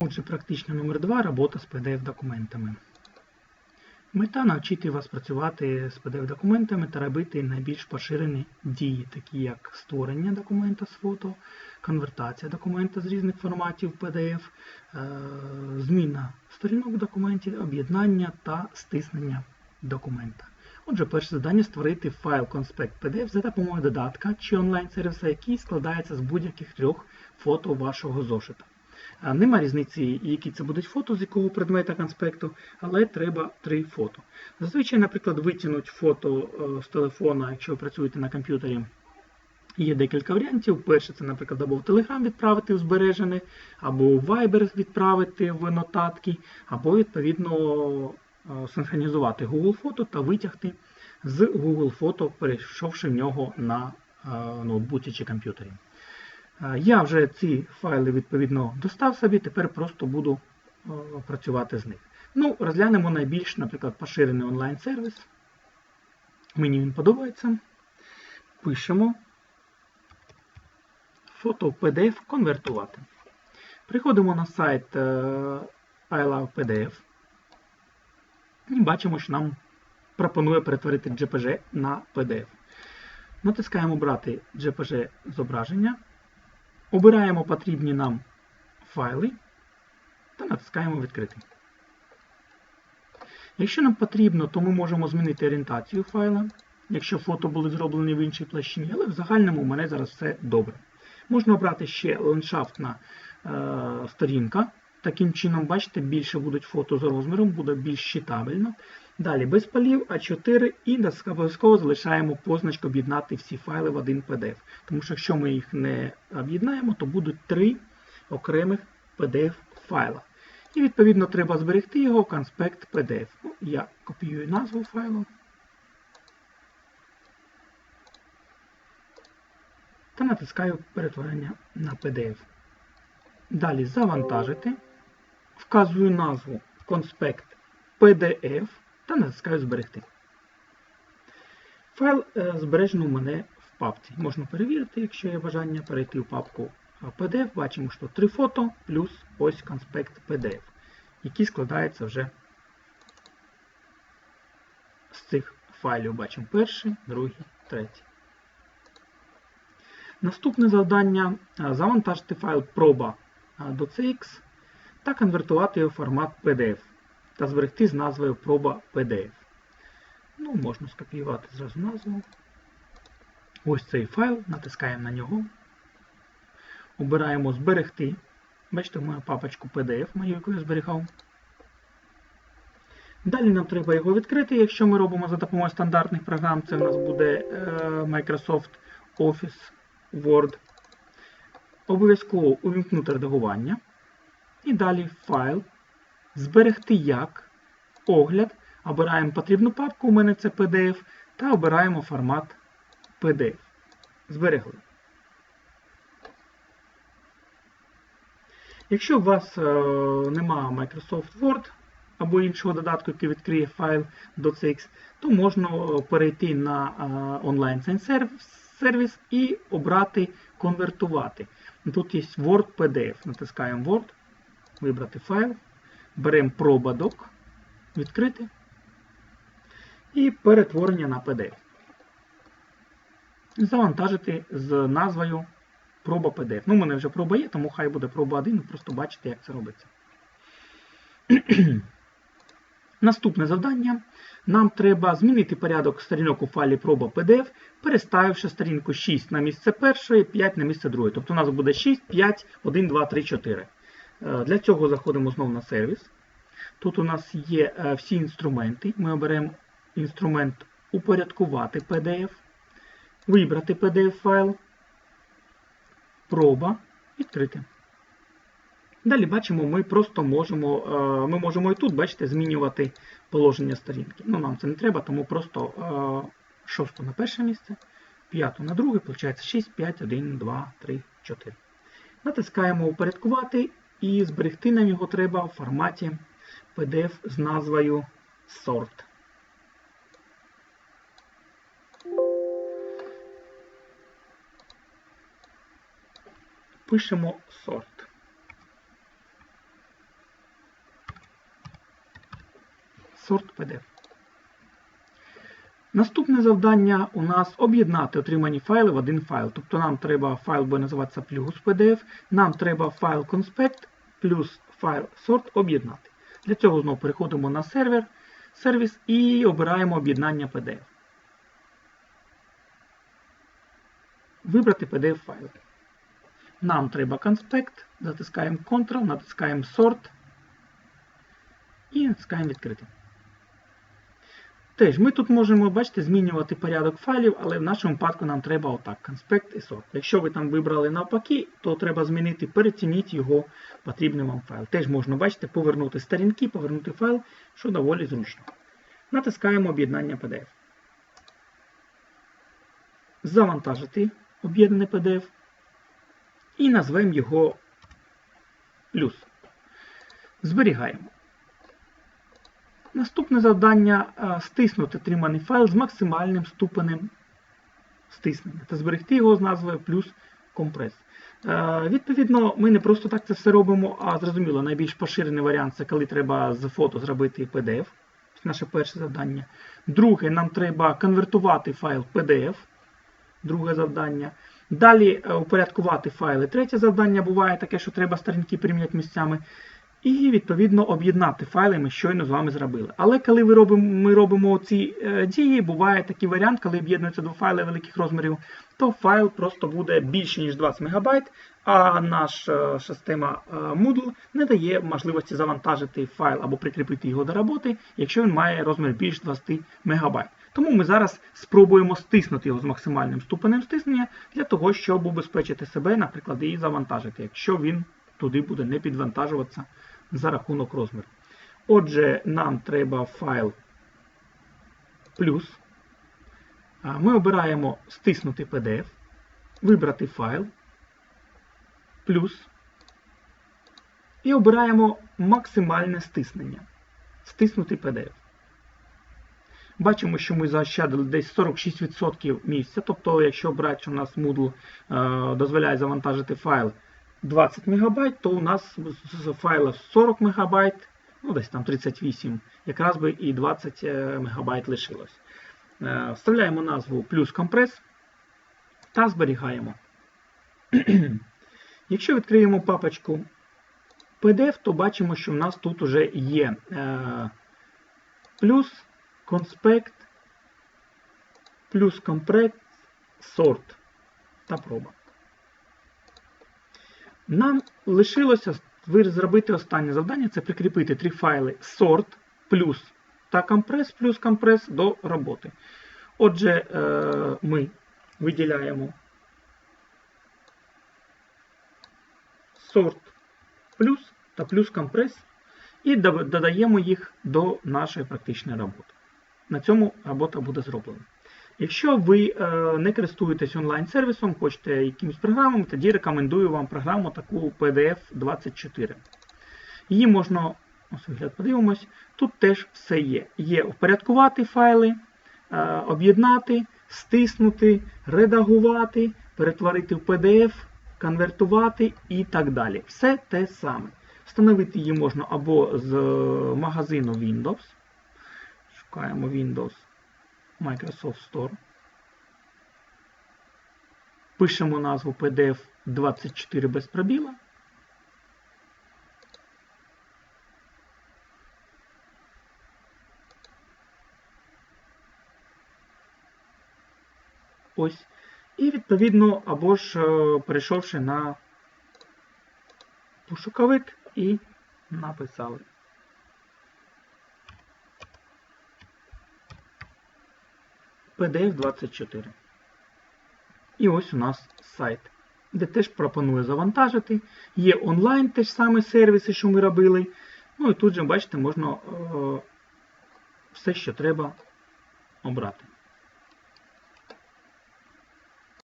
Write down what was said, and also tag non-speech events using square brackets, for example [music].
Отже, практично номер 2 робота з PDF-документами. Мета навчити вас працювати з PDF-документами та робити найбільш поширені дії, такі як створення документа з фото, конвертація документа з різних форматів PDF, е, зміна сторінок документів, об'єднання та стиснення документа. Отже, перше завдання створити файл Conspect PDF за допомогою додатка чи онлайн-сервіса, який складається з будь-яких трьох фото вашого зошита. Нема різниці, які це будуть фото, з якого предмета конспекту, але треба три фото. Зазвичай, наприклад, витягнуть фото е, з телефона, якщо ви працюєте на комп'ютері. Є декілька варіантів. Перше, це, наприклад, або в Telegram відправити в збережене, або в Viber відправити в нотатки, або, відповідно, е, синхронізувати Google фото та витягти з Google фото, перейшовши в нього на е, ноутбуці чи комп'ютері. Е, Я вже ці файли відповідно достав собі, тепер просто буду е, працювати з них. Ну, розглянемо найбільш, наприклад, поширений онлайн-сервіс. Мені він подобається. Пишемо фото в PDF конвертувати. Приходимо на сайт е, I Love PDF і бачимо, що нам пропонує перетворити JPG на PDF. Натискаємо Брати JPG зображення. Обираємо потрібні нам файли та натискаємо Відкрити. Якщо нам потрібно, то ми можемо змінити орієнтацію файла, якщо фото були зроблені в іншій площині, але в загальному у мене зараз все добре. Можна обрати ще ландшафтна е, сторінка. Таким чином, бачите, більше будуть фото з розміром, буде більш читабельно. Далі без полів А4 і обов'язково залишаємо позначку об'єднати всі файли в один PDF. Тому що якщо ми їх не об'єднаємо, то будуть три окремих PDF файла. І відповідно треба зберегти його конспект PDF. Ну, Я копіюю назву файлу. Та натискаю перетворення на PDF. Далі завантажити. Вказую назву конспект PDF та натискаю Зберегти. Файл е, збережено у мене в папці. Можна перевірити, якщо є бажання перейти в папку PDF. Бачимо, що три фото плюс ось конспект PDF, який складається вже з цих файлів. Бачимо перший, другий, третій. Наступне завдання завантажити файл proba.cx та конвертувати його в формат PDF та зберегти з назвою проба PDF. Ну, Можна скопіювати зразу назву. Ось цей файл, натискаємо на нього. Обираємо Зберегти. Бачите, мою папочку PDF, мою, яку я зберігав. Далі нам треба його відкрити. Якщо ми робимо за допомогою стандартних програм, це в нас буде Microsoft Office Word. Обов'язково увімкнути редагування. І далі файл. Зберегти як огляд. Обираємо потрібну папку, у мене це PDF, та обираємо формат PDF. Зберегли. Якщо у вас е, немає Microsoft Word або іншого додатку, який відкриє файл .cx, то можна перейти на е, онлайн-сервіс і обрати конвертувати. Тут є Word PDF. Натискаємо Word, вибрати файл, беремо пробадок, відкрити і перетворення на PDF. Завантажити з назвою проба PDF. Ну, у мене вже проба є, тому хай буде проба 1, просто бачите, як це робиться. [clears throat] Наступне завдання. Нам треба змінити порядок сторінок у файлі проба PDF, переставивши сторінку 6 на місце першої, 5 на місце другої. Тобто у нас буде 6, 5, 1, 2, 3, 4. Для цього заходимо знову на сервіс. Тут у нас є е, всі інструменти. Ми оберемо інструмент Упорядкувати PDF, вибрати PDF-файл, проба, відкрити. Далі бачимо, ми просто можемо е, ми можемо і тут, бачите, змінювати положення сторінки. Ну, Нам це не треба, тому просто е, шосту на перше місце, п'яту на друге, виходить 6, 5, 1, 2, 3, 4. Натискаємо Упорядкувати і зберегти нам його треба в форматі PDF з назвою Sort. Пишемо Sort. Sort PDF. Наступне завдання у нас об'єднати отримані файли в один файл. Тобто нам треба файл буде називатися плюс PDF, нам треба файл conspect плюс файл sort об'єднати. Для цього знову переходимо на сервер, сервіс і обираємо об'єднання PDF. Вибрати PDF файл. Нам треба conspect, затискаємо Ctrl, натискаємо Sort і натискаємо відкрити. Теж ми тут можемо, бачите, змінювати порядок файлів, але в нашому випадку нам треба отак, conspect і sort. Якщо ви там вибрали навпаки, то треба змінити, перецініть його потрібний вам файл. Теж можна, бачите, повернути сторінки, повернути файл, що доволі зручно. Натискаємо об'єднання PDF. Завантажити об'єднаний PDF і назвемо його плюс. Зберігаємо. Наступне завдання стиснути отриманий файл з максимальним ступенем стиснення та зберегти його з назвою плюс компрес. Відповідно, ми не просто так це все робимо, а зрозуміло, найбільш поширений варіант це коли треба з фото зробити PDF. Це наше перше завдання. Друге, нам треба конвертувати файл PDF. Друге завдання. Далі упорядкувати файли. Третє завдання буває таке, що треба сторінки приміняти місцями. І, відповідно, об'єднати файли ми щойно з вами зробили. Але коли ми робимо ми робимо ці е, дії, буває такий варіант, коли об'єднуються два файли великих розмірів, то файл просто буде більше, ніж 20 МБ, а наша система е, Moodle не дає можливості завантажити файл або прикріпити його до роботи, якщо він має розмір більше 20 МБ. Тому ми зараз спробуємо стиснути його з максимальним ступенем стиснення для того, щоб убезпечити себе, наприклад, і завантажити, якщо він туди буде не підвантажуватися за рахунок розміру. Отже, нам треба файл плюс. Ми обираємо стиснути PDF, вибрати файл, плюс. І обираємо максимальне стиснення. Стиснути PDF. Бачимо, що ми заощадили десь 46% місця. Тобто, якщо брати, у нас Moodle е, дозволяє завантажити файл 20 МБ, то у нас з файла 40 МБ, ну десь там 38, якраз би і 20 МБ лишилось. Е, вставляємо назву плюс компрес та зберігаємо. [clears throat] Якщо відкриємо папочку PDF, то бачимо, що в нас тут вже є е, плюс конспект, плюс комплект, сорт та проба. Нам лишилося зробити останнє завдання це прикріпити три файли sort плюс та компрес плюс компрес до роботи. Отже, е, ми виділяємо sort плюс та плюс компрес і додаємо їх до нашої практичної роботи. На цьому робота буде зроблена. Якщо ви е, не користуєтесь онлайн-сервісом, хочете якимось програмами, тоді рекомендую вам програму таку PDF24. Її можна, ось вигляд подивимось, тут теж все є. Є впорядкувати файли, е, об'єднати, стиснути, редагувати, перетворити в PDF, конвертувати і так далі. Все те саме. Встановити її можна або з магазину Windows. Шукаємо Windows. Microsoft Store. Пишемо назву PDF 24 без пробіла. Ось. І відповідно, або ж е, перейшовши на пошуковик і написали. PDF24. І ось у нас сайт, де теж пропоную завантажити. Є онлайн теж саме сервіси, що ми робили. Ну і тут же, бачите, можна е, все, що треба обрати.